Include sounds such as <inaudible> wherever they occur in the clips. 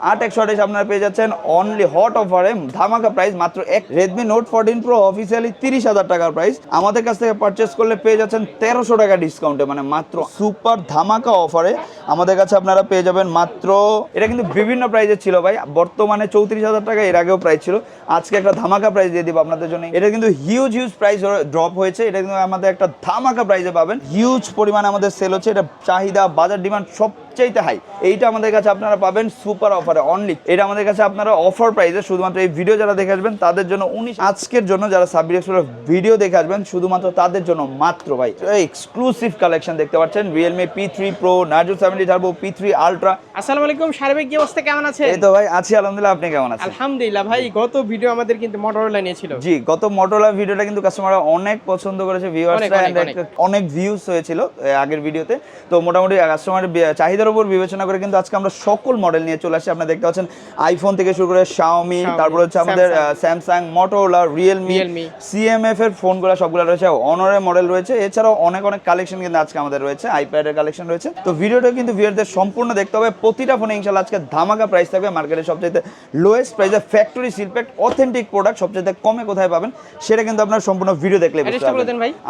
আট একশো আঠাশ আপনারা পেয়ে যাচ্ছেন অনলি হট অফারে ধামাকা প্রাইস মাত্র এক Redmi note fourteen pro officially তিরিশ হাজার টাকার প্রাইস আমাদের কাছ থেকে পারচেস করলে পেয়ে যাচ্ছেন তেরোশো টাকা ডিসকাউন্টে মানে মাত্র সুপার ধামাকা অফারে আমাদের কাছে আপনারা পেয়ে যাবেন মাত্র, এটা কিন্তু বিভিন্ন প্রাইজের ছিল ভাই। বর্তমানে চৌত্রিশ হাজার টাকা, এর আগেও প্রাইস ছিল। আজকে একটা ধামাকা প্রাইস দিয়ে দিব আপনাদের জন্য। এটা কিন্তু হিউজ হিউজ প্রাইস ড্রপ হয়েছে। এটা কিন্তু আমাদের একটা ধামাকা প্রাইসে পাবেন। হিউজ পরিমাণে আমাদের সেল হচ্ছে। এটা চাহিদা, বাজার ডিমান্ড সবচাইতে হাই এইটা আমাদের কাছে আপনারা পাবেন সুপার অফারে অনলি এটা আমাদের কাছে আপনারা অফার প্রাইসে শুধুমাত্র এই ভিডিও যারা দেখে আসবেন তাদের জন্য উনিশ আজকের জন্য যারা সাব্বির এক্সপ্লোর ভিডিও দেখে আসবেন শুধুমাত্র তাদের জন্য মাত্র ভাই। এক্সক্লুসিভ কালেকশন দেখতে পাচ্ছেন Realme P three pro Narzo seventy turbo P three ultra আসসালামু আলাইকুম সার্বিক কি অবস্থা কেমন আছে এই তো ভাই আছি আলহামদুলিল্লাহ আপনি কেমন আছেন? আলহামদুলিল্লাহ ভাই গত ভিডিও আমাদের কিন্তু মোটরোলা নিয়েছিল। জি গত মোটরলা ভিডিওটা কিন্তু কাস্টমাররা অনেক পছন্দ করেছে ভিউয়ার্সরা অনেক, ভিউজ হয়েছিল আগের ভিডিওতে তো মোটামুটি কাস্টমারের চাহিদার উপর বিবেচনা করে কিন্তু আজকে আমরা সকল মডেল নিয়ে চলে আসছি আপনারা দেখতে পাচ্ছেন আইফোন থেকে শুরু করে শাওমি তারপর হচ্ছে আমাদের স্যামসাং মোটরোলা রিয়েলমি সিএমএফ এর ফোনগুলো সবগুলো রয়েছে। অনরের মডেল রয়েছে। এছাড়াও অনেক অনেক কালেকশন কিন্তু আজকে আমাদের রয়েছে। আইপ্যাডের কালেকশন রয়েছে। তো ভিডিওটা কিন্তু ভিউয়ারদের সম্পূর্ণ দেখতে হবে। প্রতিটা ফোনে ইনশাল্লাহ আজকে ধামাকা প্রাইস থাকবে। মার্কেটের সবচাইতে লোয়েস্ট প্রাইসে ফ্যাক্টরি সিলপ্যাক্ট অথেন্টিক প্রোডাক্ট সবচাইতে কমে কোথায় পাবেন সেটা কিন্তু আপনার সম্পূর্ণ ভিডিও দেখলে।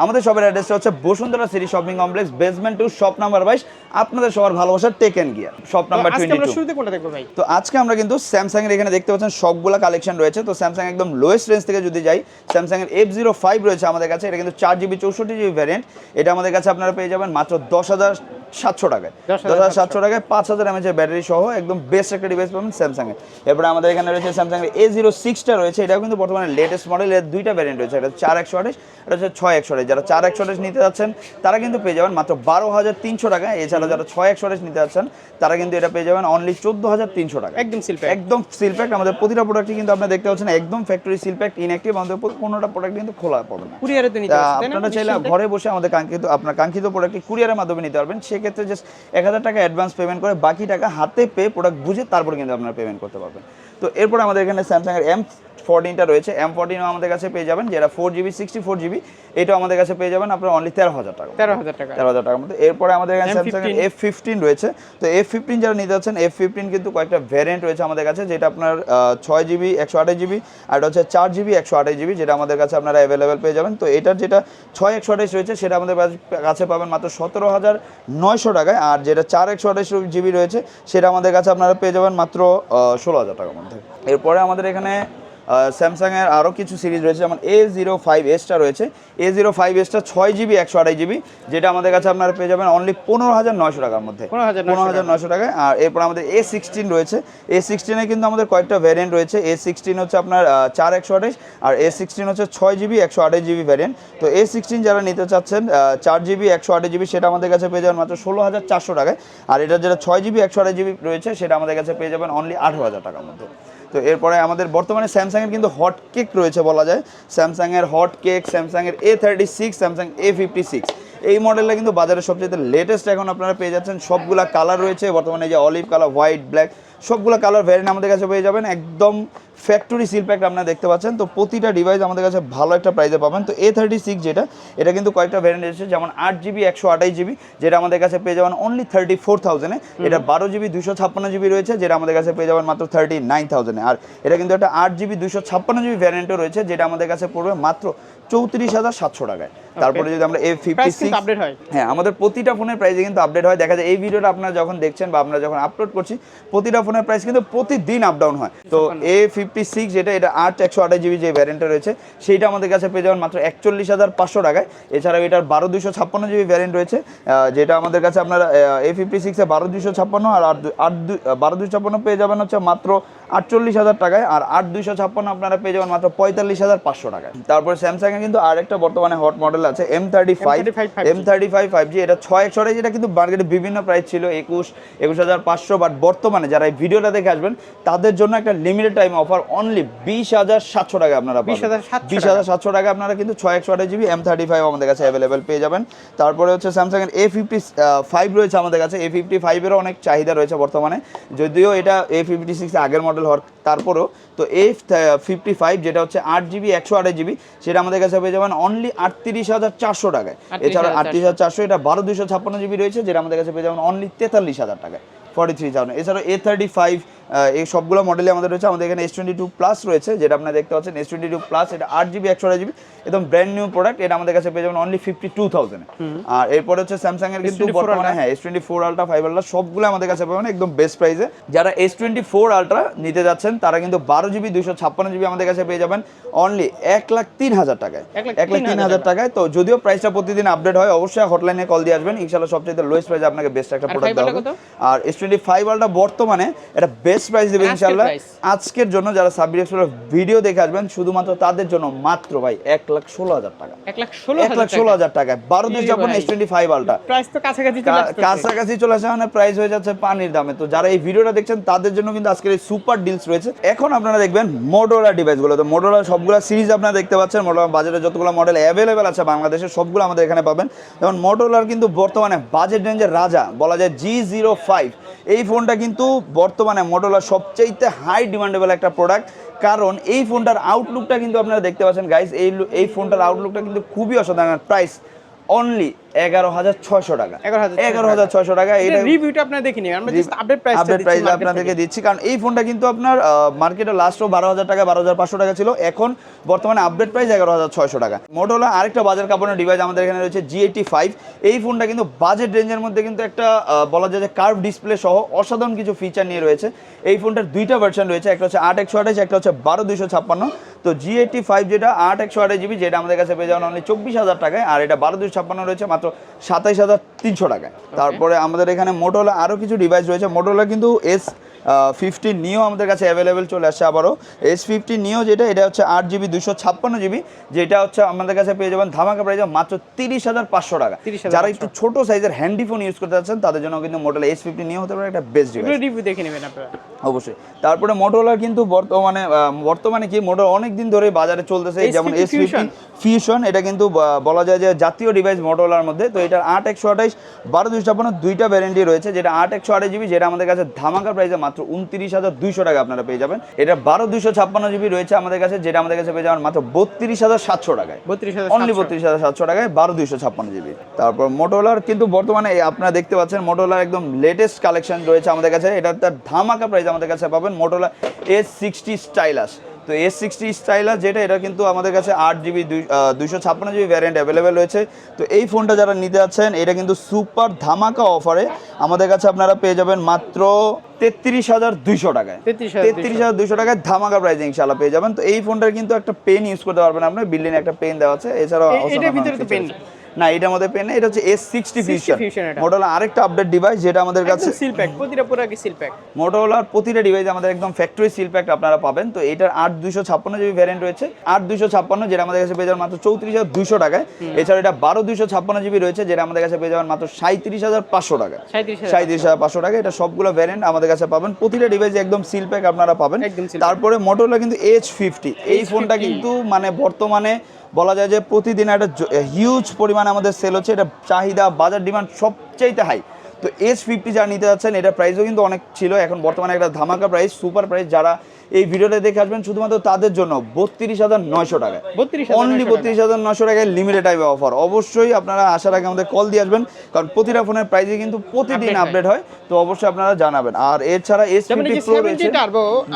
আমাদের সবার অ্যাড্রেসটা হচ্ছে Bashundhara city shopping complex basement two shop number বাইশ। আপনাদের সবার ভালোবাসার টেকেন গিয়ার শপ নাম্বার আজকে টোয়েন্টি আমরা শুরুতে কোনটা দেখব ভাই? তো আজকে আমরা কিন্তু স্যামসাং এর এখানে দেখতে পাচ্ছেন সবগুলা কালেকশন রয়েছে। তো স্যামসাং একদম লোয়েস্ট রেঞ্জ থেকে যদি যাই স্যামসাং এর এফ জিরো ফাইভ রয়েছে আমাদের কাছে। এটা কিন্তু চার জিবি চৌষট্টি জিবি ভ্যারিয়েন্ট এটা আমাদের কাছে আপনারা পেয়ে যাবেন মাত্র দশ হাজার সাতশো টাকায়। দশ হাজার সাতশো। টাকায় পাঁচ হাজার এমএচ এর ব্যাটারি সহ একদম বেস্ট একটা ডিভাইস পাবেন স্যামসাং এর এরপরে আমাদের এখানে রয়েছে স্যামসাং এর এ জিরো সিক্সটা রয়েছে। এটাও কিন্তু বর্তমানে লেটেস্ট মডেল এর দুইটা ভ্যারিয়েন্ট রয়েছে। এটা চার একশো আঠাশ এটা হচ্ছে ছয় একশো আঠাশ। যারা চার একশো আঠাশ নিতে যাচ্ছেন তারা কিন্তু পেয়ে যাবেন মাত্র বারো হাজার তিনশো টাকা এছাড়া যারা ছয় একশো আঠাশ নিতে যাচ্ছেন তারা কিন্তু এটা পেয়ে যাবেন অনলি চোদ্দ হাজার তিনশো টাকা। একদম সিলপ্যাক একদম সিলপ্যাক্ট আমাদের প্রতিটা প্রোডাক্টই কিন্তু আপনারা দেখতে পাচ্ছেন একদম ফ্যাক্টরি সিলপ্যাক্ট ইনঅ্যাক্টিভ আমাদের কোনোটা প্রোডাক্ট কিন্তু খোলা পড়বে না। কুরিয়ারে তো নিতে আপনারা চাইলে ঘরে বসে আমাদের কাঙ্ক্ষিত আপনার কাঙ্ক্ষিত প্রোডাক্টটি কুরিয়ারের মাধ্যমে নিতে পারবেন। সেক্ষেত্রে জাস্ট এক হাজার টাকা অ্যাডভান্স পেমেন্ট করে বাকি টাকা হাতে পেয়ে প্রোডাক্ট বুঝে তারপর কিন্তু আপনারা পেমেন্ট করতে পারবেন। তো এরপর আমাদের এখানে স্যামসাংয়ের এম ফোরটিনটা রয়েছে এম ফোরটিনও আমাদের কাছে পেয়ে যাবেন যেটা four GB sixty four GB এটাও আমাদের কাছে পেয়ে যাবেন আপনার অনলি তেরো হাজার টাকা তেরো হাজার টাকা তেরো হাজার টাকার মধ্যে। এরপরে আমাদের কাছে M15 স্যামসাং এফ ফিফটিন রয়েছে। তো এফ ফিফটিন যারা নিতে যাচ্ছেন এফ ফিফটিন কিন্তু কয়েকটা ভ্যারিয়েন্ট রয়েছে আমাদের কাছে যেটা আপনার ছয় জিবি একশো আঠাশ জিবি আর এটা হচ্ছে চার জিবি একশো আঠাশ জিবি যেটা আমাদের কাছে আপনারা অ্যাভেলেবেল পেয়ে যাবেন। তো এটার যেটা ছয় একশো আঠাশ রয়েছে সেটা আমাদের কাছে- কাছে পাবেন মাত্র সতেরো হাজার নয়শো টাকায় আর যেটা চার একশো আঠাশ জিবি রয়েছে সেটা আমাদের কাছে আপনারা পেয়ে যাবেন মাত্র ষোলো হাজার টাকার মধ্যে। এরপরে আমাদের এখানে স্যামসাংয়ের আরও কিছু সিরিজ রয়েছে যেমন এ জিরো ফাইভ এসটা রয়েছে। এ জিরো ফাইভ এসটা ছয় জিবি একশো আড়াই জিবি যেটা আমাদের কাছে আপনারা পেয়ে যাবেন অনলি পনেরো হাজার নয়শো টাকার মধ্যে। 15,900 পনেরো হাজার নয়শো টাকায়। আর এরপর আমাদের এ সিক্সটিন রয়েছে। এ সিক্সটিনে কিন্তু আমাদের কয়েকটা ভ্যারিয়েন্ট রয়েছে। এ সিক্সটিন হচ্ছে আপনার চার একশো আঠাশ আর এ সিক্সটিন হচ্ছে ছয় জিবি একশো আঠাশ জিবি ভ্যারিয়েন্ট তো এ সিক্সটিন যারা নিতে চাচ্ছেন চার জিবি একশো আঠাশ জিবি সেটা আমাদের কাছে পেয়ে যাবেন মাত্র ষোলো হাজার চারশো টাকায়। আর এটা যেটা ছয় জিবি একশো আঠাশ জিবি রয়েছে সেটা আমাদের কাছে পেয়ে যাবেন অনলি আঠারো হাজার টাকার মধ্যে। তো এরপরে আমাদের বর্তমানে স্যামসাংয়ের কিন্তু হট কেক রয়েছে বলা যায়। স্যামসাংয়ের হট কেক স্যামসাংয়ের A thirty six Samsung A fifty six এই মডেলটা কিন্তু বাজারে সবচেয়ে লেটেস্ট এখন আপনারা পেয়ে যাচ্ছেন। সবগুলা কালার রয়েছে। বর্তমানে যে অলিভ কালার হোয়াইট ব্ল্যাক সবগুলো কালার ভ্যারিয়েন্ট আমাদের কাছে পেয়ে যাবেন। একদম ফ্যাক্টরি সিল প্যাক আপনারা দেখতে পাচ্ছেন। তো প্রতিটা ডিভাইস আমাদের কাছে ভালো একটা প্রাইসে পাবেন। তো এ থার্টি সিক্স যেটা এটা কিন্তু কয়েকটা ভ্যারিয়েন্ট এসেছে যেমন আট জিবি একশো আঠাশ জিবি যেটা আমাদের কাছে পেয়ে যাবেন অনলি থার্টি ফোর থাউজেন্ডে এটা বারো জিবি দুশো ছাপ্পান্ন জিবি রয়েছে যেটা আমাদের কাছে পেয়ে যাবেন মাত্র থার্টি নাইন থাউজেন্ডে আর এটা কিন্তু একটা আট জিবি দুশো ছাপ্পান্ন জিবি ভ্যারিয়েন্টও রয়েছে যেটা আমাদের কাছে পড়বে মাত্র চৌত্রিশ হাজার সাতশো টাকায়। তারপরে যদি আমরা এ ফিফটি সিক্স আপডেট হয়। হ্যাঁ আমাদের প্রতিটা ফোনের প্রাইসে কিন্তু আপডেট হয়। দেখা যায় এই ভিডিওটা আপনারা যখন দেখছেন বা আমরা যখন আপলোড করছি প্রতিটা ফোনের প্রাইস কিন্তু প্রতিদিন আপ ডাউন হয়। তো এ ফিফটি সিক্স যেটা এটা আট একশো আঠাশ জিবি যে ভ্যারিয়েন্টটা রয়েছে সেইটা আমাদের কাছে পেয়ে যাবেন মাত্র একচল্লিশ হাজার পাঁচশো টাকায়। এছাড়াও এটার বারো দুশো ছাপ্পান্ন জিবি ভ্যারিয়েন্ট রয়েছে। যেটা আমাদের কাছে আপনার এ ফিফটি সিক্সে বারো দুশো ছাপ্পান্ন আর আট আট বারো দুশো ছাপ্পান্ন পেয়ে যাবেন হচ্ছে মাত্র আটচল্লিশ হাজার টাকায়। আর আট দুইশো ছাপ্পান্ন আপনারা পেয়ে যাবেন মাত্র পঁয়তাল্লিশ হাজার পাঁচশো টাকায়। তারপর স্যামসাংয়ে কিন্তু আরেকটা বর্তমানে হট মডেল আছে M thirty five M thirty five five G এটা ছয় একশো যেটা কিন্তু মার্কেটে বিভিন্ন প্রাইস ছিল একুশ একুশ হাজার পাঁচশো বাট বর্তমানে যারা এই ভিডিওটা দেখে আসবেন তাদের জন্য একটা লিমিটেড টাইম অফার অনলি বিশ হাজার সাতশো টাকা আপনারা 20,700 বিশ হাজার সাতশো টাকা। আপনারা কিন্তু ছয় একশো আঠাশ জিবি এম থার্টি ফাইভ আমাদের কাছে অ্যাভেলেবেল পেয়ে যাবেন। তারপরে হচ্ছে স্যামসাংয়ের এ ফিফটি ফাইভ রয়েছে আমাদের কাছে এ ফিফটি ফাইভেরও অনেক চাহিদা রয়েছে বর্তমানে যদিও এটা এ ফিফটি সিক্স আগের মডেল হওয়ার তারপরেও তো এ ফিফটি ফাইভ যেটা হচ্ছে আট জিবি একশো আঠাশ জিবি সেটা আমাদের কাছে পেয়ে যাবেন অনলি আটত্রিশ হাজার চারশো টাকায়। এছাড়া আটত্রিশ হাজার চারশো এটা বারো দুশো ছাপ্পান্ন জিবি রয়েছে যেটা আমাদের কাছে পেয়ে যাবেন অনলি তেতাল্লিশ হাজার টাকায়। ফর্টি থ্রি থাউজেন্ড এছাড়াও এ থার্টি ফাইভ এই সবগুলো মডেলই আমাদের রয়েছে। আমাদের এখানে এস টোয়েন্টি টু প্লাস রয়েছে যেটা আপনারা দেখতে পাচ্ছেন। এস টোয়েন্টি টু প্লাস এটা আট জিবি একশো জিবি একদম ব্র্যান্ড নিউ প্রোডাক্ট এটা আমাদের কাছে পেয়ে যাবেন অনলি ফিফটি টু থাউজেন্ড আর এরপরে হচ্ছে স্যামসাং এর কিন্তু বর্তমানে হ্যাঁ S twenty four ultra five ultra সবগুলো আমাদের কাছে পাবেন একদম বেস্ট প্রাইসে যারা এস টোয়েন্টি ফোর আলট্রা নিতে যাচ্ছেন তারা কিন্তু বারো জিবি দুশো ছাপ্পান্ন জিবি আমাদের কাছে পেয়ে যাবেন অনলি এক লাখ তিন হাজার টাকায়। এক লাখ তিন হাজার টাকায়। তো যদিও প্রাইসটা প্রতিদিন আপডেট হয় অবশ্যই হটলাইনে কল দিয়ে আসবেন। ইনশাল্লাহ সবচেয়ে লোয়েস্ট প্রাইসে আপনাকে বেস্ট একটা প্রোডাক্ট 5 দেওয়া হবে। আর এস টোয়েন্টি ফাইভ আলট্রা বর্তমানে এটা বেস্ট প্রাইস দেবে আজকের ইনশাল্লাহ আজকের জন্য যারা সাব্বির এক্সপ্লোর ভিডিও দেখে আসবেন শুধুমাত্র তাদের জন্য মাত্র ভাই এক লাখ ষোলো হাজার টাকা। এক লাখ ষোলো এক লাখ ষোলো হাজার টাকায়। বারো দুই ই S twenty five ultra price তো কাছাকাছি। কাছাকাছি চলে আসে মানে প্রাইস হয়ে যাচ্ছে পানির দামে। তো যারা এই ভিডিওটা দেখছেন তাদের জন্য কিন্তু আজকের এই সুপার ডিলস রয়েছে। এখন আপনারা দেখবেন মোটোলা ডিভাইসগুলো তো মোটোলা সবগুলো সিরিজ আপনারা দেখতে পাচ্ছেন। মোটোলা বাজারে যতগুলো মডেল অ্যাভেলেবেল আছে বাংলাদেশে সবগুলো আমাদের এখানে পাবেন। যেমন মোটোলার কিন্তু বর্তমানে বাজেট রেঞ্জের রাজা বলা যায় জি জিরো ফাইভ এই ফোনটা কিন্তু বর্তমানে মোটোলার সবচেয়ে হাই ডিমান্ডেবল একটা প্রোডাক্ট কারণ এই ফোনটার আউটলুকটা কিন্তু আপনারা দেখতে পাচ্ছেন গাইস এই এই ফোনটার আউটলুকটা কিন্তু খুবই অসাধারণ। প্রাইস অনলি এগারো হাজার ছয়শো টাকা। 11,600 এগারো হাজার ছয়শো টাকা এটা এটা রিভিউটা আপনারা দেখে আমরা just update price update price আপনাদেরকে দিচ্ছি। কারণ এই ফোনটা কিন্তু আপনার মার্কেটে লাস্টও বারো হাজার টাকা বারো হাজার পাঁচশো টাকা ছিল। এখন বর্তমানে আপডেট প্রাইস এগারো হাজার ছয়শো টাকা। মোটোলা আরেকটা বাজার কাপড়ের ডিভাইস আমাদের এখানে রয়েছে জি এইটি ফাইভ এই ফোনটা কিন্তু বাজেট রেঞ্জের মধ্যে কিন্তু একটা বলা যায় যে কার্ভ ডিসপ্লে সহ অসাধারণ কিছু ফিচার নিয়ে রয়েছে। এই ফোনটার দুইটা ভার্সন রয়েছে একটা হচ্ছে আট একশো আঠাশ একটা হচ্ছে বারো দুইশো ছাপ্পান্ন। তো জি এইটি ফাইভ যেটা আট একশো আঠাশ জিবি যেটা আমাদের কাছে পেয়ে অনলি চব্বিশ হাজার টাকায়। আর এটা বারো দুইশো ছাপ্পান্ন রয়েছে মাত্র সাতাইশ হাজার তিনশো টাকায়। তারপরে আমাদের এখানে মোটোলা আরও কিছু ডিভাইস রয়েছে। মোটোলা কিন্তু এস ফিফটি নিও আমাদের কাছে অ্যাভেলেবেল চলে আসছে আবারও। এস ফিফটি নিও যেটা এটা হচ্ছে আট জিবি দুশো ছাপ্পান্ন জিবি যেটা হচ্ছে আমাদের কাছে পেয়ে যাবেন ধামাকা প্রাইজে মাত্র তিরিশ হাজার পাঁচশো টাকা। যারা একটু ছোট সাইজের হ্যান্ডি ফোন ইউজ করতে চাচ্ছেন তাদের জন্য কিন্তু মোটোলা এস ফিফটি নিও হতে পারে একটা বেস্ট রিভিউ দেখে নেবেন আপনারা। অবশ্যই। তারপরে মোটোলার কিন্তু বর্তমানে বর্তমানে কি মোটর অনেক দিন ধরে বাজারে চলতেছে যেমন এস ফিফটি ফিউশন এটা কিন্তু বলা যায় যে জাতীয় ডিভাইস মোটোলার মধ্যে। তো এটার আট একশো আঠাইশ বারো দুইশো ছাপ্পান্ন দুইটা ভ্যারেন্টি রয়েছে যেটা আট একশো আঠাশ জিবি যেটা আমাদের কাছে ধামাকা প্রাইসে মাত্র উনত্রিশ হাজার দুইশো টাকা আপনারা পেয়ে যাবেন। এটা বারো দুইশো ছাপ্পান্ন জিবি রয়েছে আমাদের কাছে যেটা আমাদের কাছে পেয়ে যাবেন মাত্র বত্রিশ হাজার সাতশো টাকায়। বত্রিশ অনলি বত্রিশ হাজার সাতশো টাকায় বারো দুইশো ছাপ্পান্ন জিবি। তারপর মোটোলার কিন্তু বর্তমানে আপনারা দেখতে পাচ্ছেন মোটোলার একদম লেটেস্ট কালেকশন রয়েছে আমাদের কাছে। এটা তার ধামাকা প্রাইস আমাদের কাছে পাবেন মোটোলা এস সিক্সটি স্টাইলাস তো এস সিক্সটি স্টাইলাস যেটা এটা কিন্তু আমাদের কাছে আট জিবি দুইশো ছাপ্পান্ন জিবি ভ্যারিয়েন্ট অ্যাভেলেবেল রয়েছে। তো এই ফোনটা যারা নিতে যাচ্ছেন এটা কিন্তু সুপার ধামাকা অফারে আমাদের কাছে আপনারা পেয়ে যাবেন মাত্র তেত্রিশ হাজার দুইশো টাকায়। তেত্রিশ হাজার দুইশো। টাকায় ধামাকা প্রাইস ইনশাল্লাহ পেয়ে যাবেন। তো এই ফোনটার কিন্তু একটা পেন ইউজ করতে পারবেন আপনার বিল্ডিং একটা পেন দেওয়া আছে। এছাড়াও ভিতরে তো আছে। না এটার মধ্যে পেন এটা হচ্ছে এস সিক্সটি ফিউশন Fusion এটা। মডেল আরেকটা আপডেট ডিভাইস যেটা আমাদের কাছে সিল প্যাক প্রতিটা পুরো কি সিল প্যাক মোটোলার প্রতিটা ডিভাইস আমাদের একদম ফ্যাক্টরি সিল প্যাক আপনারা পাবেন। তো এটার আট দুইশো ছাপ্পান্ন জিবি ভ্যারিয়েন্ট রয়েছে। আট দুইশো ছাপ্পান্ন যেটা আমাদের কাছে পেয়ে যাবেন মাত্র চৌত্রিশ হাজার দুইশো টাকায়। এছাড়া এটা বারো দুইশো ছাপ্পান্ন জিবি রয়েছে যেটা আমাদের কাছে পেয়ে যাবেন মাত্র সাঁত্রিশ হাজার পাঁচশো টাকা সাঁত্রিশ হাজার পাঁচশো। টাকা এটা সবগুলো ভ্যারিয়েন্ট আমাদের কাছে পাবেন। প্রতিটা ডিভাইসে একদম সিল প্যাক আপনারা পাবেন। তারপরে মোটোলা কিন্তু এইচ ফিফটি এই ফোনটা কিন্তু মানে বর্তমানে বলা যায় যে প্রতিদিন একটা হিউজ পরিমাণে আমাদের সেল হচ্ছে এটা চাহিদা বাজার ডিমান্ড সবচাইতে হাই তো এস ফিফটি যারা নিতে যাচ্ছেন এটা প্রাইসও কিন্তু অনেক ছিল এখন বর্তমানে একটা ধামাকা প্রাইস সুপার প্রাইস যারা এই ভিডিওটা দেখে আসবেন শুধুমাত্র তাদের জন্য বত্রিশ হাজার নয়শো টাকা বত্রিশ অনলি বত্রিশ হাজার নশো টাকায় লিমিটেড টাইপের অফার অবশ্যই আপনারা আসার আগে আমাদের কল দিয়ে আসবেন কারণ প্রতিটা ফোনের প্রাইসে কিন্তু প্রতিদিন আপডেট হয়। তো অবশ্যই আপনারা জানাবেন। আর এছাড়া এস ফিফটি প্রো রয়েছে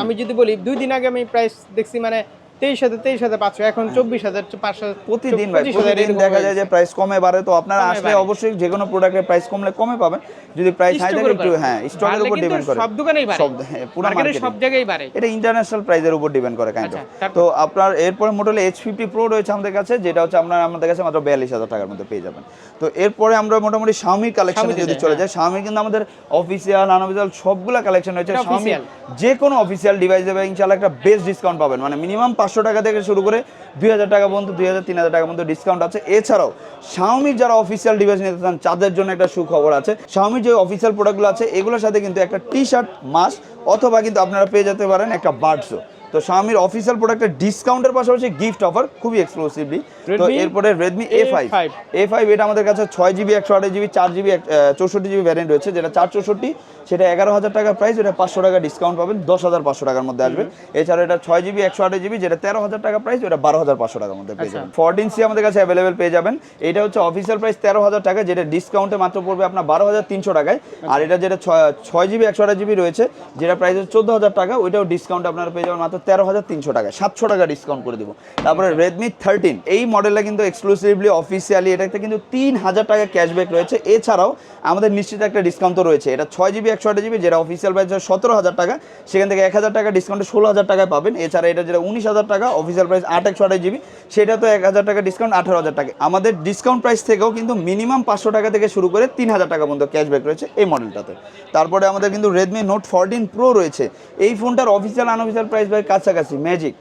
আমি যদি বলি দুই দিন আগে আমি প্রাইস দেখছি মানে তেইশ হাজার তেইশ হাজার পাঁচশো এখন চব্বিশ হাজার পাঁচশো প্রতিদিন প্রতিদিন দেখা যায় যে প্রাইস কমে বাড়ে তো আপনারা আসলে অবশ্যই যে কোনো প্রোডাক্টের প্রাইস কমলে কমে পাবেন। যদি প্রাইস হাই থাকে একটু হ্যাঁ স্টকের উপর ডিপেন্ড করে। সব দোকানেই বাড়ে। সব হ্যাঁ পুরো মার্কেটে সব জায়গায় বাড়ে। এটা ইন্টারন্যাশনাল প্রাইসের উপর ডিপেন্ড করে কাইন্ড আচ্ছা? তো আপনার এরপরে মোটামুটি এইচ ফিফটি প্রো রয়েছে আমাদের কাছে যেটা হচ্ছে আপনার আমাদের কাছে মাত্র বিয়াল্লিশ হাজার টাকার মধ্যে পেয়ে যাবেন। তো এরপরে আমরা মোটামুটি শাওমির কালেকশনে যদি চলে হ্যাঁ। যাই শাওমি কিন্তু আমাদের অফিসিয়াল আনঅফিসিয়াল সবগুলা কালেকশন রয়েছে। শাওমি যে কোনো অফিসিয়াল ডিভাইস দেবে ইনশাল্লাহ একটা বেস্ট ডিসকাউন্ট পাবেন। মানে মিনিমাম পাঁচশো টাকা থেকে শুরু করে দুই হাজার টাকা পর্যন্ত, দুই হাজার, তিন হাজার টাকা পর্যন্ত ডিসকাউন্ট আছে। এছাড়াও শাওমির যারা অফিসিয়াল ডিভাইস নিতে চান, তাদের জন্য একটা সুখবর আছে। শাওমির যে অফিসিয়াল প্রোডাক্টগুলো আছে, এগুলোর সাথে কিন্তু একটা টি শার্ট মাস্ক অথবা কিন্তু আপনারা পেয়ে যেতে পারেন একটা বার্ডসও তো শাওমির অফিসিয়াল প্রোডাক্টের ডিসকাউন্টের পাশাপাশি গিফট অফার খুবই এক্সক্লুসিভলি তো এরপরে Redmi A five A5 A five এটা আমাদের কাছে ছয় জিবি একশো আঠাশ জিবি চার জিবি চৌষট্টি জিবি ভ্যারিয়েন্ট রয়েছে যেটা চার চৌষট্টি সেটা এগারো হাজার টাকা প্রাইস এটা পাঁচশো টাকা ডিসকাউন্ট পাবেন দশ হাজার পাঁচশো টাকার মধ্যে আসবে। এছাড়া এটা ছয় জিবি একশো আঠাশ জিবি যেটা তেরো হাজার টাকা প্রাইস এটা বারো হাজার পাঁচশো টাকার মধ্যে পেয়ে আচ্ছা। যাবেন। ফোরটিন সি আমাদের কাছে অ্যাভেলেবেল পেয়ে যাবেন। এটা হচ্ছে অফিসিয়াল প্রাইস তেরো হাজার টাকা যেটা ডিসকাউন্টে মাত্র পড়বে আপনার বারো হাজার তিনশো টাকায়। আর এটা যেটা ছয়- জিবি একশো আঠাশ জিবি রয়েছে যেটা প্রাইস হচ্ছে চোদ্দ হাজার টাকা ওইটাও ডিসকাউন্ট আপনারা পেয়ে যাবেন মাত্র তেরো হাজার তিনশো টাকা সাতশো টাকা ডিসকাউন্ট করে দেবো। তারপরে রেডমি থার্টিন এই মডেলটা কিন্তু এক্সক্লুসিভলি অফিসিয়ালি এটাতে কিন্তু তিন হাজার টাকা ক্যাশব্যাক রয়েছে। এছাড়াও আমাদের নিশ্চিত একটা ডিসকাউন্ট রয়েছে। এটা ছয় জিবি একশো আঠাশ জিবি যেটা অফিসিয়াল প্রাইস হয় সতেরো হাজার টাকা। সেখান থেকে এক হাজার টাকা ডিসকাউন্টে ষোলো হাজার টাকায় পাবেন। এছাড়া এটা যেটা উনিশ হাজার টাকা অফিসিয়াল প্রাইস আট, একশো জিবি সেটা তো এক হাজার টাকা ডিসকাউন্ট আঠারো হাজার টাকা। আমাদের ডিসকাউন্ট প্রাইস থেকেও কিন্তু মিনিমাম পাঁচশো টাকা থেকে শুরু করে তিন হাজার টাকা পর্যন্ত ক্যাশব্যাক রয়েছে এই মডেলটাতে তারপরে আমাদের কিন্তু রেডমি নোট ফোরটিন প্রো রয়েছে। এই ফোনটার অফিসিয়াল আনঅফিসিয়াল প্রাইস ভাই কাছাকাছি magic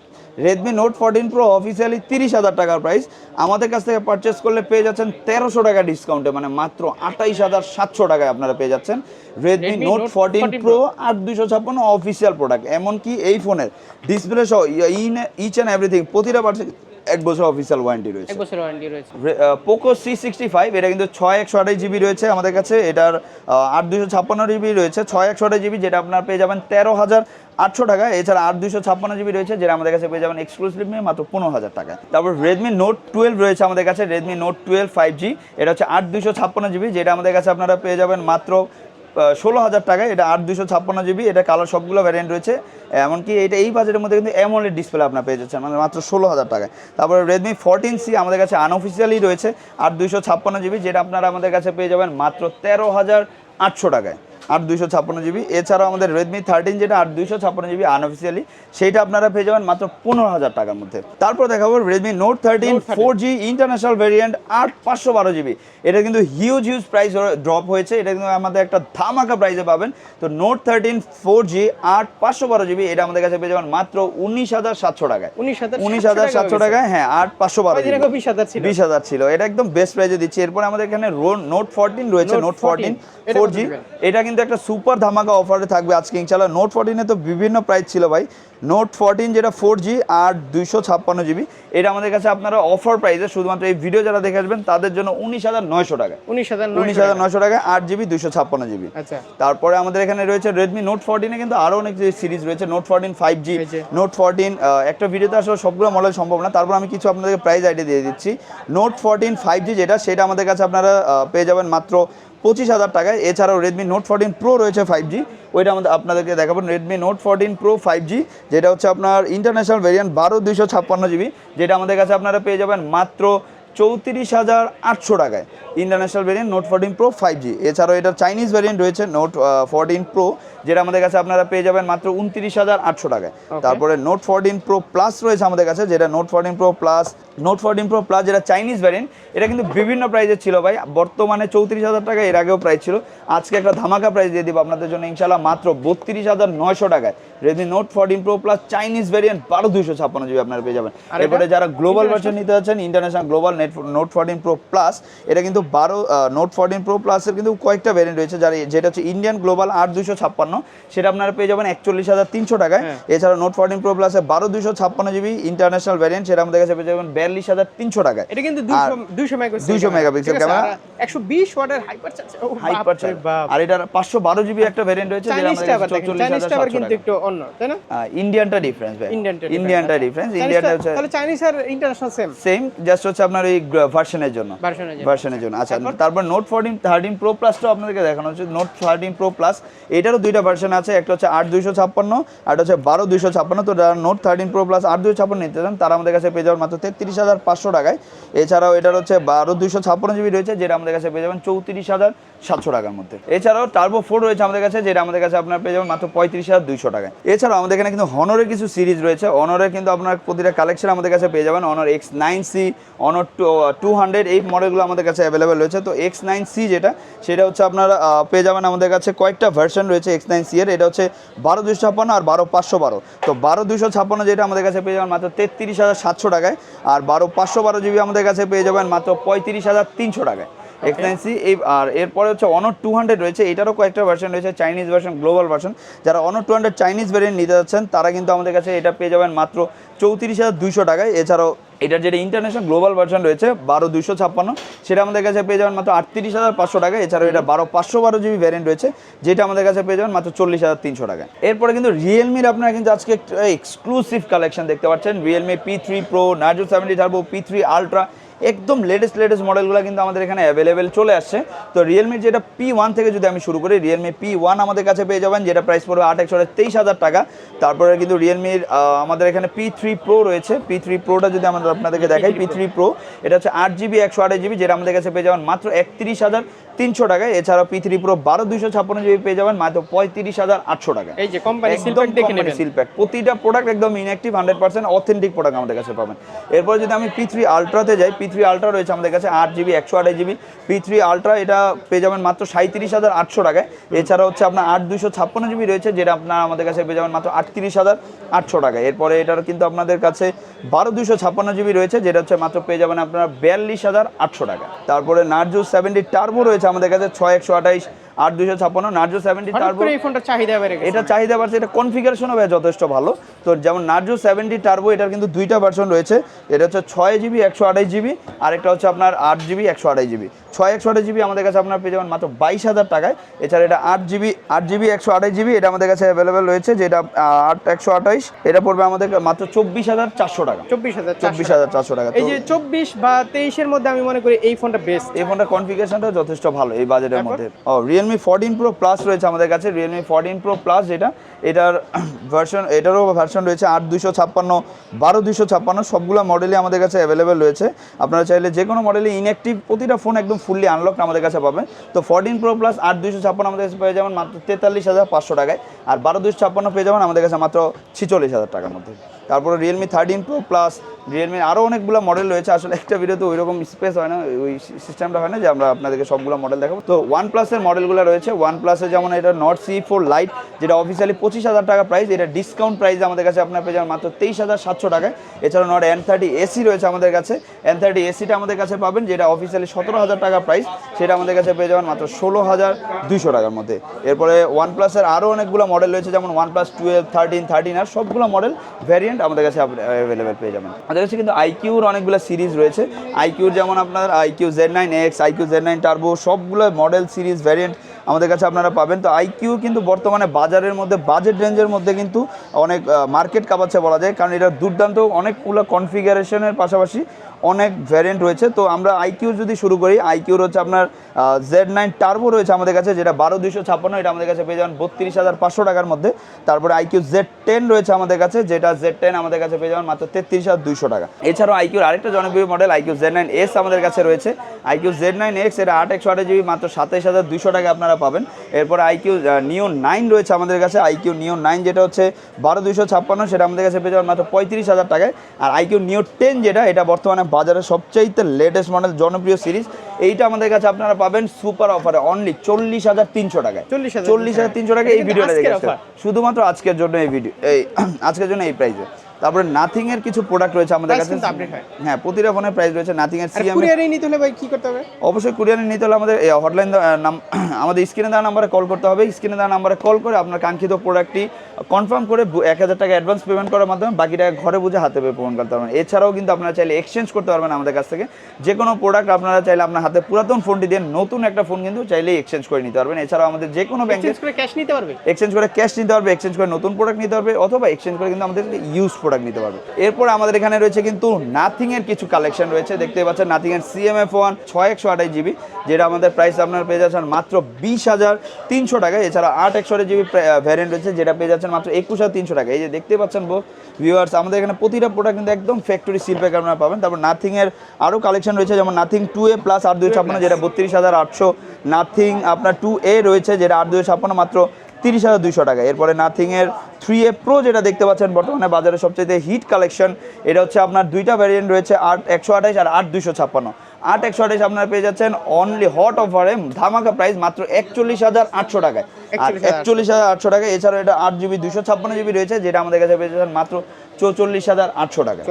Redmi note fourteen pro officially তিরিশ হাজার টাকার প্রাইস আমাদের কাছ থেকে পারচেস করলে পেয়ে যাচ্ছেন তেরোশো টাকা ডিসকাউন্টে মানে মাত্র আঠাইশ হাজার সাতশো টাকায় আপনারা পেয়ে যাচ্ছেন। রেডমি নোট ফোরটিন প্রো আর দুশো ছাপ্পান্ন অফিসিয়াল প্রোডাক্ট এমনকি এই ফোনের ডিসপ্লে সহ ইন ইচ অ্যান্ড এভরিথিং প্রতিটা পার্সেন্ট এক বছর অফিসিয়াল ওয়ারেন্টি রয়েছে। এক বছর ওয়ারেন্টি রয়েছে। পোকো সি সিক্সটি ফাইভ এটা কিন্তু ছয় একশো আঠাশ জিবি রয়েছে আমাদের কাছে। এটার আট দুশো ছাপ্পান্ন জিবি রয়েছে। ছয় একশো আঠাশ জিবি যেটা আপনার পেয়ে যাবেন তেরো হাজার আটশো টাকা। এছাড়া আট দুশো ছাপ্পান্ন জিবি রয়েছে, যেটা আমাদের কাছে পেয়ে যাবেন এক্সক্লুসিভলি মাত্র পনেরো হাজার টাকা। তারপর রেডমি নোট টুয়েলভ রয়েছে আমাদের কাছে Redmi note twelve five G এটা হচ্ছে আট দুশো ছাপ্পান্ন জিবি, যেটা আমাদের কাছে আপনারা পেয়ে যাবেন মাত্র ষোলো হাজার টাকায় এটা আট দুশো ছাপ্পান্ন জিবি, এটা কালার সবগুলো ভ্যারিয়েন্ট রয়েছে। এমনকি এটা এই বাজেটের মধ্যে কিন্তু অ্যামোলেড ডিসপ্লে আপনার পেয়ে যাচ্ছেন মানে মাত্র ষোলো হাজার টাকায় তারপরে রেডমি ফোরটিন সি আমাদের কাছে আনঅফিসিয়ালি রয়েছে আট দুশো ছাপ্পান্ন জিবি, যেটা আপনারা আমাদের কাছে পেয়ে যাবেন মাত্র তেরো হাজার আটশো টাকায়। আট দুইশো ছাপ্পান্ন জিবি। এছাড়াও আমাদের রেডমি থার্টিন যেটা আট দুইশো ছাপ্পান্ন জিবি আনঅফিসিয়ালি সেইটা আপনারা পেয়ে যাবেন মাত্র পনেরো হাজার টাকার মধ্যে। তারপর দেখাবো Redmi note thirteen four G international variant আট পাঁচশো বারো জিবি। এটা কিন্তু হিউজ হিউজ প্রাইস ড্রপ হয়েছে। এটা কিন্তু আমাদের একটা ধামাকা প্রাইসে পাবেন। তো নোট থার্টিন ফোর জি আট পাঁচশো বারো জিবি এটা আমাদের কাছে পেয়ে যাবেন মাত্র উনিশ হাজার সাতশো টাকায়। উনিশ হাজার সাতশো টাকায় হ্যাঁ আট পাঁচশো বারো বিশ হাজার ছিল। এটা একদম বেস্ট প্রাইসে দিচ্ছি। এরপর আমাদের এখানে নোট ফোরটিন রয়েছে নোট ফোরটিন ফোর জি এটা কিন্তু একটা সুপার ধামাকা অফারে থাকবে আজকে। ইনশাল্লাহ নোট ফোরটিনে তো বিভিন্ন প্রাইস ছিল ভাই। নোট ফোরটিন যেটা ফোর জি আর দুইশো ছাপ্পান্ন জিবি এটা আমাদের কাছে আপনারা অফার প্রাইসে শুধুমাত্র এই ভিডিও যারা দেখে আসবেন তাদের জন্য উনিশ হাজার নয়শো টাকা। উনিশ হাজার উনিশ হাজার নয়শো টাকা আট জিবি দুইশো ছাপ্পান্ন জিবি আচ্ছা। তারপরে আমাদের এখানে রয়েছে রেডমি নোট ফোরটিনে কিন্তু আরও অনেক সিরিজ রয়েছে note fourteen five G note fourteen একটা ভিডিওতে আসলে সবগুলো মডেল সম্ভব না। তারপর আমি কিছু আপনাদেরকে প্রাইস আইডিয়া দিয়ে দিচ্ছি। নোট ফোরটিন ফাইভ জি যেটা সেটা আমাদের কাছে আপনারা পেয়ে যাবেন মাত্র পঁচিশ হাজার টাকায়। এছাড়াও রেডমি নোট ফোরটিন প্রো রয়েছে ফাইভ জি ওইটা আমাদের আপনাদেরকে দেখাবো। Redmi note fourteen pro five G যেটা হচ্ছে আপনার ইন্টারন্যাশনাল ভেরিয়েন্ট বারো দুইশো ছাপ্পান্ন জিবি, যেটা আমাদের কাছে আপনারা পেয়ে যাবেন মাত্র চৌত্রিশ হাজার আটশো টাকায়। International variant note fourteen pro five G এছাড়াও এটা চাইনিজ ভেরিয়েন্ট রয়েছে নোট ফোরটিন প্রো যেটা আমাদের কাছে আপনারা পেয়ে যাবেন মাত্র উনত্রিশ হাজার আটশো টাকায়। তারপরে নোট ফোরটিন প্রো প্লাস রয়েছে আমাদের কাছে যেটা note fourteen pro plus note fourteen pro plus যেটা চাইনিজ ভ্যারিয়েন্ট এটা কিন্তু বিভিন্ন প্রাইজের ছিল ভাই। বর্তমানে চৌত্রিশ হাজার টাকা এর আগেও প্রাইস ছিল। আজকে একটা ধামাকা প্রাইস দিয়ে দিব আপনাদের জন্য ইনশাল্লাহ মাত্র বত্রিশ হাজার নয়শো টাকায়। Redmi note fourteen pro plus Chinese variant বারো দুইশো ছাপ্পান্ন জিবি আপনারা পেয়ে যাবেন। এরপরে যারা গ্লোবাল ভার্সন নিতে যাচ্ছেন international global net note fourteen pro plus এটা কিন্তু বারো নোট ফোরটিন প্রো প্লাসের কিন্তু কয়েকটা ভ্যারিয়েন্ট রয়েছে যারা যেটা হচ্ছে ইন্ডিয়ান গ্লোবাল আট দুশো ছাপ্পান্ন সেটা আপনারা পেয়ে যাবেন একচল্লিশ হাজার তিনশো টাকায়। এছাড়া নোট ফোরটিন প্রো প্লাসে বারো দুশো ছাপ্পান্ন জিবি ইন্টারন্যাশনাল ভ্যারিয়েন্ট সেটা আমাদের কাছে পেয়ে যাবেন বিয়াল্লিশ হাজার তিনশো টাকায়। এটা কিন্তু আর 200 মেগাপিক্সেল ক্যামেরা। একশো বিশ ওয়াটের হাইপার চার্জ হাইপার আর এটার পাঁচশো বারো জিবি একটা ভ্যারিয়েন্ট রয়েছে কিন্তু একটু অন্য তাই না? ইন্ডিয়ানটা ডিফারেন্স ভাই। ইন্ডিয়ানটা ডিফারেন্স ইন্ডিয়ানটা হচ্ছে তাহলে চাইনিজ আর ইন্টারন্যাশনাল সেম সেম জাস্ট হচ্ছে আপনার এই ভার্সনের জন্য। ভার্সনের জন্য। ভার্সনের জন্য। আচ্ছা তারপর? নোট ফোরটিন থার্টিন প্রো প্লাসটাও আপনাদেরকে দেখানো হচ্ছে। নোট থার্টিন প্রো প্লাস এটারও দুইটা ভার্সন আছে, একটা হচ্ছে আট দুইশো ছাপ্পান্ন, আর হচ্ছে বারো দুইশো ছাপ্পান্ন। তো যারা নোট থার্টিন প্রো প্লাস আট দুইশো ছাপ্পান্ন নিতে চান, তারা আমাদের কাছে পেয়ে যাবেন মাত্র তেত্রিশ হাজার পাঁচশো টাকায়। এছাড়াও এটার হচ্ছে বারো দুইশো ছাপ্পান্ন জিবি রয়েছে, যেটা আমাদের কাছে পেয়ে যাবেন চৌত্রিশ হাজার সাতশো টাকার মধ্যে। এছাড়াও টার্বো ফোর রয়েছে আমাদের কাছে, যেটা আমাদের কাছে আপনার পেয়ে যাবেন মাত্র পঁয়ত্রিশ হাজার দুইশো টাকায়। এছাড়াও আমাদের এখানে কিন্তু হনরের কিছু সিরিজ রয়েছে। অনরের কিন্তু আপনার প্রতিটা কালেকশন আমাদের কাছে পেয়ে যাবেন। Honor X nine C Honor two hundred এই মডেলগুলো আমাদের কাছে অ্যাভেলেবেল রয়েছে। তো এক্স নাইন সি যেটা, সেটা হচ্ছে আপনারা পেয়ে যাবেন আমাদের কাছে কয়েকটা ভার্সন রয়েছে এক্স নাইন সি এর। এটা হচ্ছে বারো দুশো ছাপ্পান্ন আর বারো পাঁচশো বারো। তো বারো দুশো ছাপ্পান্ন যেটা আমাদের কাছে পেয়ে যাবেন মাত্র তেত্রিশ হাজার সাতশো টাকায়। আর বারো পাঁচশো বারো জিবি আমাদের কাছে পেয়ে যাবেন মাত্র পঁয়ত্রিশ হাজার তিনশো টাকায়। এক্স নাইন সি এই আর এরপরে হচ্ছে অনর টু হান্ড্রেড রয়েছে এটারও কয়েকটা ভার্সন রয়েছে চাইনিজ ভার্সন গ্লোবাল ভার্সন যারা অনর টু হান্ড্রেড চাইনিজ ভ্যারিয়েন্ট নিতে যাচ্ছেন তারা কিন্তু আমাদের কাছে এটা পেয়ে যাবেন মাত্র চৌত্রিশ হাজার দুইশো টাকায়। এছাড়াও এটার যেটা ইন্টারন্যাশনাল গ্লোবাল ভার্সন রয়েছে বারো দুইশো ছাপ্পান্ন সেটা আমাদের কাছে পেয়ে যাবেন মাত্র আটত্রিশ হাজার পাঁচশো টাকা এছাড়াও এটা বারো পাঁচশো বারো জিবি ভ্যারিয়েন্ট রয়েছে যেটা আমাদের কাছে পেয়ে যাবেন মাত্র চল্লিশ হাজার তিনশো টাকায়। এরপরে কিন্তু রিয়েলমির আপনারা কিন্তু আজকে এক্সক্লুসিভ কালেকশন দেখতে পাচ্ছেন। Realme P three pro Narzo seventy turbo P three ultra একদম লেটেস্ট লেটেস্ট মডেলগুলো কিন্তু আমাদের এখানে অ্যাভেলেবেল চলে আসছে। তো রিয়েলমির যেটা পি ওয়ান থেকে যদি আমি শুরু করি রিয়েলমি পি ওয়ান আমাদের কাছে পেয়ে যাবেন, যেটা প্রাইস পড়বে আট, একশো তেইশ হাজার টাকা। তারপরে কিন্তু রিয়েলমির আমাদের এখানে পি থ্রি প্রো রয়েছে। পি থ্রি প্রোটা যদি আমাদের আপনাদেরকে দেখাই পি থ্রি প্রো এটা হচ্ছে আট জিবি একশো আঠাশ জিবি যেটা আমাদের কাছে পেয়ে যাবেন মাত্র একত্রিশ হাজার। তিনশো টাকায়। এছাড়া পি থ্রি প্রো বারো দুইশো ছাপ্পান্ন জিবি পেয়ে যাবেন মাত্র পঁয়ত্রিশ হাজার আটশো টাকা এই যে কোম্পানি। প্রতিটা প্রোডাক্ট একদম inactive hundred percent authentic product আমাদের কাছে পাবেন। এরপর যদি আমি পি থ্রি আলট্রাতে যাই পি থ্রি আলট্রা রয়েছে আমাদের কাছে আট জিবি একশো আঠাশ জিবি পি থ্রি আলট্রা এটা পেয়ে যাবেন মাত্র সাঁত্রিশ হাজার আটশো টাকায়। এছাড়া হচ্ছে আপনার আট দুশো ছাপ্পান্ন জিবি রয়েছে যেটা আপনার আমাদের কাছে পেয়ে যাবেন মাত্র আটত্রিশ হাজার আটশো টাকায়। এরপরে এটার কিন্তু আপনাদের কাছে বারো দুশো ছাপ্পান্ন জিবি রয়েছে যেটা হচ্ছে মাত্র পেয়ে যাবেন আপনারা বিয়াল্লিশ হাজার আটশো টাকা তারপরে নার্জো সেভেন্টি টার্বো রয়েছে আমাদের কাছে ছয় একশো আঠাইশ আট দুশো ছাপ্পান্ন নার্জো সেভেন্টি টার্বো এই ফোনটা চাহিদা বেড়ে গেছে। এটা চাহিদা বাড়ছে এটা কনফিগারেশনও ভাই যথেষ্ট ভালো। তো যেমন নার্জো সেভেন্টি টার্বো এটার কিন্তু দুইটা ভার্সন রয়েছে। এটা হচ্ছে ছয় জিবি একশো আঠাশ জিবি আর একটা হচ্ছে আপনার আট জিবি একশো আঠাশ জিবি। ছয় একশো আঠাশ জিবি আমাদের কাছে আপনার পেয়ে যাবেন মাত্র বাইশ হাজার টাকায়। এছাড়া এটা আট জিবি আট জিবি একশো আঠাশ জিবি এটা আমাদের কাছে অ্যাভেলেবেল রয়েছে যেটা আট একশো আঠাইশ এটা পড়বে আমাদের মাত্র চব্বিশ হাজার চারশো টাকা। চব্বিশ হাজার চব্বিশ হাজার চারশো টাকা। এই যে চব্বিশ বা তেইশের মধ্যে আমি মনে করি এই ফোনটা বেস্ট এই ফোনটার কনফিগারেশনটা যথেষ্ট ভালো এই বাজেটের? মধ্যে। ও রিয়েলমি ফোরটিন প্রো প্লাস রয়েছে আমাদের কাছে। রিয়েলমি ফোরটিন প্রো প্লাস যেটা, এটার <clears throat> ভার্সন এটারও ভার্সন রয়েছে আট দুশো ছাপ্পান্ন, বারো দুশো ছাপ্পান্ন, সবগুলো মডেলই আমাদের কাছে অ্যাভেলেবেল রয়েছে। আপনারা চাইলে যে কোনো মডেলে ইনঅ্যাক্টিভ প্রতিটা ফোন একদম ফুললি আনলক আমাদের কাছে পাবেন। তো ফোরটিন প্রো প্লাস আট দুশো ছাপ্পান্ন আমাদের কাছে পেয়ে যাবেন মাত্র তেতাল্লিশ হাজার পাঁচশো টাকায়। আর বারো দুশো ছাপ্পান্ন পেয়ে যাবেন আমাদের কাছে মাত্র ছিচল্লিশ হাজার টাকার মধ্যে। তারপরে Realme thirteen pro plus Realme আরও অনেকগুলো মডেল রয়েছে। আসলে একটা ভিডিওতে ওই রকম স্পেস হয় না, ওই সিস্টেমটা হয় না যে আমরা আপনাদেরকে সবগুলো মডেল দেখাবো। তো ওয়ান প্লাসের মডেলগুলো রয়েছে। ওয়ান প্লাসে যেমন এটা নট সি ফোর লাইট যেটা অফিসিয়ালি পঁচিশ হাজার টাকা প্রাইস এটা ডিসকাউন্ট প্রাইস আমাদের কাছে আপনার পেয়ে যাবেন মাত্র তেইশ হাজার সাতশো টাকায়। এছাড়া নট এন থার্টি এসি রয়েছে আমাদের কাছে। এন থার্টি এসিটা আমাদের কাছে পাবেন, যেটা অফিসিয়ালি সতেরো হাজার টাকা প্রাইস সেটা আমাদের কাছে পেয়ে যাবেন মাত্র ষোলো হাজার দুইশো টাকার মধ্যে। এরপরে ওয়ান প্লাসের আরও অনেকগুলো মডেল রয়েছে, যেমন one plus twelve thirteen thirteen আর সবগুলো মডেল ভ্যারিয়েন্ট আমাদের কাছে অ্যাভেলেবেল পেয়ে যাবেন। আমাদের কাছে কিন্তু আইকিউর অনেকগুলো সিরিজ রয়েছে। আইকিউর যেমন আপনার iQOO Z nine X iQOO Z nine turbo সবগুলো মডেল সিরিজ ভ্যারিয়েন্ট আমাদের কাছে আপনারা পাবেন। তো আইকিউ কিন্তু বর্তমানে বাজারের মধ্যে বাজেট রেঞ্জের মধ্যে কিন্তু অনেক মার্কেট কাঁপাচ্ছে বলা যায়। কারণ এটা দুর্দান্ত অনেকগুলো কনফিগারেশনের পাশাপাশি অনেক ভ্যারিয়েন্ট রয়েছে। তো আমরা আইকিউ যদি শুরু করি আইকিউর হচ্ছে আপনার জেড নাইন টার্বো রয়েছে আমাদের কাছে, যেটা বারো দুইশো ছাপ্পান্ন, এটা আমাদের কাছে পেয়ে যাবেন বত্রিশ হাজার পাঁচশো টাকার মধ্যে। তারপরে আইকিউ জেড টেন রয়েছে আমাদের কাছে, যেটা জেড টেন আমাদের কাছে পেয়ে যাবেন মাত্র তেত্রিশ হাজার দুইশো টাকা। এছাড়াও আইকিউর আরেকটা জনপ্রিয় model iQOO Z nine S আমাদের কাছে রয়েছে। আইকিউ জেড নাইন এক্স এটা আট একশো আঠাশ জিবি মাত্র সাতাইশ হাজার দুইশো টাকা আপনারা পাবেন। এরপর আইকিউ নিও নাইন রয়েছে আমাদের কাছে। আইকিউ নিও নাইন যেটা হচ্ছে বারো দুইশো ছাপ্পান্ন, সেটা আমাদের কাছে পেয়ে যাবেন মাত্র পঁয়ত্রিশ হাজার টাকায়। আর আইকিউ নিও টেন যেটা, এটা বর্তমানে বাজারে সবচাইতে লেটেস্ট মডেল জনপ্রিয় সিরিজ এইটা আমাদের কাছে আপনারা পাবেন সুপার অফারে অনলি চল্লিশ হাজার তিনশো টাকায়। 40,000 চল্লিশ হাজার তিনশো টাকা এই ভিডিওটা দেখে শুধুমাত্র আজকের জন্য এই ভিডিও এই আজকের জন্য এই প্রাইসে তারপরে নাথিং এর কিছু প্রোডাক্ট রয়েছে আমাদের কাছে। হয়। প্রতিটা ফোনের প্রাইস রয়েছে নাথিং এর সিএম কুরিয়ারে নিতে হলে ভাই কি করতে হবে? অবশ্যই কুরিয়ারে নিতে হলে আমাদের হটলাইন <clears throat> আমাদের স্ক্রিনে দেওয়া নাম্বারে কল করতে হবে। স্ক্রিনে দেওয়া নাম্বারে কল করে আপনার কাঙ্ক্ষিত প্রোডাক্টটি কনফার্ম করে এক হাজার টাকা অ্যাডভান্স পেমেন্ট করার মাধ্যমে বাকি টাকা ঘরে বুঝে হাতে পেয়ে পেমেন্ট করতে পারবেন। এছাড়াও কিন্তু আপনারা চাইলে এক্সচেঞ্জ করতে পারবেন আমাদের কাছ থেকে। যে কোনো প্রোডাক্ট আপনারা চাইলে আপনার হাতে পুরাতন ফোনটি দিয়ে নতুন একটা ফোন কিন্তু চাইলে এক্সচেঞ্জ করে নিতে পারবেন। এছাড়াও আমাদের যে কোনো ব্যাংকে এক্সচেঞ্জ করে ক্যাশ নিতে পারবে? এক্সচেঞ্জ করে ক্যাশ নিতে পারবে এক্সচেঞ্জ করে নতুন প্রোডাক্ট নিতে পারবে অথবা এক্সচেঞ্জ করে কিন্তু আমাদের ইউজ প্রোডাক্ট নিতে পারবে। এরপর আমাদের এখানে রয়েছে কিন্তু নাথিং এর কিছু কালেকশন রয়েছে। দেখতে পাচ্ছেন নাথিং এর সিএমএফ ওয়ান ছয় একশো আঠাশ জিবি যেটা আমাদের প্রাইস আপনার পেয়ে যাচ্ছেন মাত্র বিশ হাজার তিনশো টাকা। এছাড়া আট একশো জিবি ভ্যারিয়েন্ট রয়েছে, যেটা পেয়ে যাচ্ছেন মাত্র একুশ হাজার তিনশো টাকা। এই যে দেখতে পাচ্ছেন বো ভিউয়ার্স আমাদের এখানে প্রতিটা প্রোডাক্ট কিন্তু একদম ফ্যাক্টরি সিল প্যাক আপনারা পাবেন। তারপর নাথিং এর আরও কালেকশন রয়েছে, যেমন নাথিং টু এ প্লাস আট দুই ছাপ্পান্ন, যেটা বত্রিশ হাজার আটশো নাথিং আপনার টু এ রয়েছে, যেটা আট দুই ছাপ্পান্ন, মাত্র তিরিশ হাজার দুইশো টাকা। এরপরে নাথিং এর থ্রি এ প্রো যেটা দেখতে পাচ্ছেন বর্তমানে বাজারে সবচেয়ে হিট কালেকশন এটা হচ্ছে আপনার দুইটা ভ্যারিয়েন্ট রয়েছে আট একশো আঠাশ আর আট দুইশো ছাপ্পান্ন। আট একশো আঠাশ আপনারা পেয়ে যাচ্ছেন অনলি হট অফারে ধামাকা প্রাইস মাত্র একচল্লিশ হাজার আটশো টাকায়। আর একচল্লিশ হাজার আটশো। টাকা এছাড়াও এটা আট জিবি দুশো ছাপ্পান্ন জিবি রয়েছে যেটা আমাদের কাছে পেয়ে যাচ্ছেন মাত্র চৌচল্লিশ হাজার আটশো টাকা।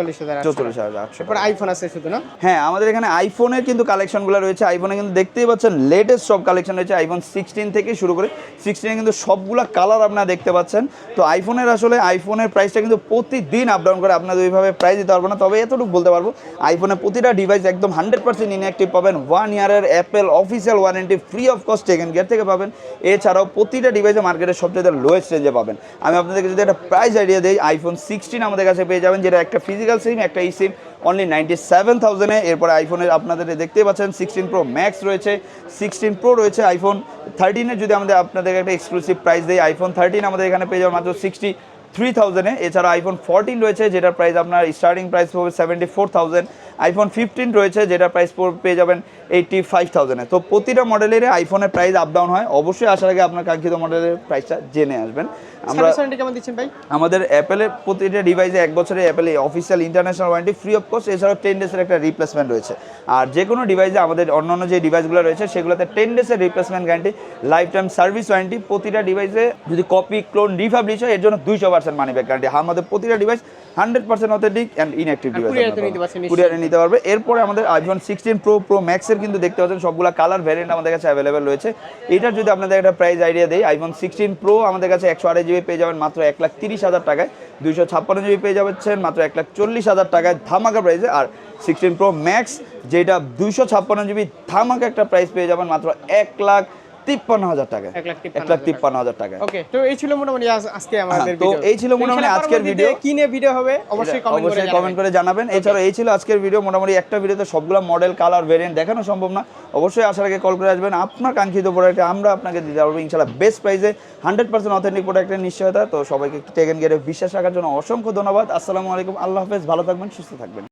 চৌচল্লিশ হাজার আটশো আইফোন আছে শুধু না? হ্যাঁ আমাদের এখানে আইফোনের কিন্তু কালেকশনগুলো রয়েছে। আইফোনে কিন্তু দেখতেই পাচ্ছেন লেটেস্ট সব কালেকশন রয়েছে আইফোন সিক্সটিন থেকে শুরু করে সিক্সটিনে কিন্তু সবগুলো কালার আপনারা দেখতে পাচ্ছেন। তো আইফোনের আসলে আইফোনের প্রাইসটা কিন্তু প্রতিদিন আপ ডাউন করে আপনাদের ওইভাবে প্রাইস দিতে পারব না। তবে এতটুকু বলতে পারব আইফোনের প্রতিটা ডিভাইস একদম হান্ড্রেড পার্সেন্ট ইনঅ্যাক্টিভ পাবেন। ওয়ান ইয়ারের Apple official warranty free of cost taken গিয়ার থেকে পাবেন। এছাড়াও প্রতিটা ডিভাইসে মার্কেটের সবচেয়ে লোয়েস্ট রেঞ্জে পাবেন। আমি আপনাদেরকে যদি একটা প্রাইস আইডিয়া দিই আইফোন সিক্সটিন আমাদের কাছে পেয়ে যাবেন, যেটা একটা ফিজিক্যাল সিম একটা e SIM only ninety seven থাউজেন্ডে এরপরে আইফোনের আপনাদের দেখতেই পাচ্ছেন সিক্সটিন প্রো ম্যাক্স রয়েছে সিক্সটিন প্রো রয়েছে আইফোন থার্টিনের যদি আমাদের আপনাদের একটা এক্সক্লুসিভ প্রাইস দেয় আইফোন থার্টিন আমাদের এখানে পেয়ে যাবেন মাত্র সিক্সটি থ্রি থাউজেন্ডে এছাড়া আইফোন ফোরটিন রয়েছে যেটার প্রাইস আপনার স্টার্টিং প্রাইস পড়বে seventy four thousand iPhone fifteen রয়েছে যেটার প্রাইস পেয়ে যাবেন এইটটি ফাইভ থাউজেন্ডে তো প্রতিটা মডেলের আইফোনের প্রাইস আপ ডাউন হয়। অবশ্যই আসার আগে আপনার কাঙ্ক্ষিত মডেলের প্রাইসটা জেনে আসবেন। আমরা আমাদের অ্যাপেলের প্রতিটা ডিভাইসে এক বছরের অ্যাপেলে official international warranty free of cost এছাড়াও টেন ডেসের একটা রিপ্লেসমেন্ট রয়েছে। আর যে কোনো ডিভাইসে আমাদের অন্যান্য যে ডিভাইসগুলো রয়েছে সেগুলোতে ten ডেসের replacement guarantee lifetime service warranty প্রতিটা ডিভাইসে যদি কপি ক্লোন রিফাবলিশ হয় এর জন্য দুইশো পার্সেন্ট মানি ব্যাক গ্যারান্টি আমাদের প্রতিটা device hundred percent authentic and inactive device. কুরিয়ারে নিতে পারবে। এরপরে আমাদের আইফোন সিক্সটিন প্রো প্রো ম্যাক্সের কিন্তু দেখতে পাচ্ছেন সবগুলো কালার ভ্যারিয়েন্ট আমাদের কাছে অ্যাভেলেবেল রয়েছে। এটার যদি আপনাদের একটা প্রাইস আইডিয়া দেই আইফোন সিক্সটিন প্রো আমাদের কাছে একশো আড়াই জিবি পেয়ে যাবেন মাত্র এক লাখ তিরিশ হাজার টাকায়। দুইশো ছাপ্পান্ন জিবি পেয়ে যাচ্ছেন মাত্র এক লাখ চল্লিশ হাজার টাকায় ধামাকা প্রাইসে আর সিক্সটিন প্রো ম্যাক্স যেটা দুইশো ছাপ্পান্ন জিবি ধামাকা একটা প্রাইস পেয়ে যাবেন মাত্র এক লাখ তিপ্পান্ন হাজার টাকায় এক লাখ তিপ্পান্ন এক লাখ তিপ্পান্ন হাজার টাকায় ওকে তো এই ছিল মোটামুটি আজকে আমাদের তো এই ছিল মোটামুটি আজকের ভিডিও। কি ভিডিও হবে অবশ্যই অবশ্যই কমেন্ট করে জানাবেন। এছাড়া এই ছিল আজকের ভিডিও মোটামুটি একটা ভিডিওতে সবগুলো মডেল কালার ভেরিয়েন্ট দেখানো সম্ভব না। অবশ্যই আসার আগে কল করে আসবেন। আপনার কাঙ্ক্ষিত প্রোডাক্টে আমরা আপনাকে দিতে পারব বেস্ট প্রাইসে হান্ড্রেড পার্সেন্ট অথেন্টিক প্রোডাক্টের নিশ্চয়তা। তো সবাইকে টেকেন গিয়ে বিশ্বাস রাখার জন্য অসংখ্য ধন্যবাদ। আসসালামু আলাইকুম। আল্লাহ হাফেজ। ভালো থাকবেন সুস্থ থাকবেন।